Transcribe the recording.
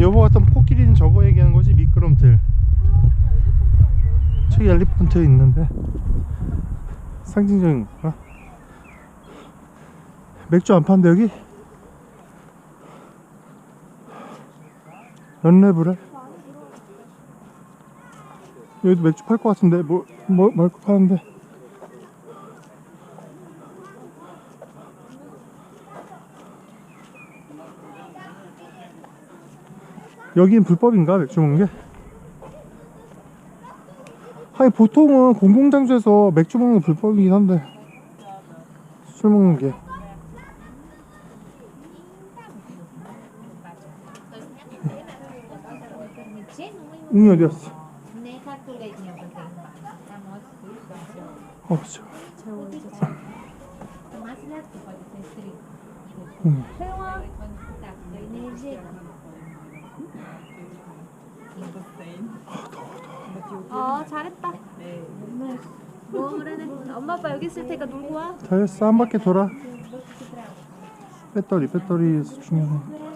여보 같은 코끼리는 저거 얘기하는 거지 미끄럼틀 저기 엘리펀트 있는데 상징적인 건가? 맥주 안 판대 여기? 연레브래? 여기도 맥주 팔 것 같은데 뭐, 뭐, 뭘거 파는데 여긴 불법인가 맥주 먹는 게? 아니 보통은 공공장소에서 맥주 먹는 게 불법이긴 한데 술 먹는 게 응이 어디 갔어? Nem calculadinha pra terminar. A moto 어 응. 어 잘했다. 뭐. 엄마 아빠 여기 있을 테니까 놀고 와. 잘했어 한 바퀴 돌아 배터리 배터리 중요해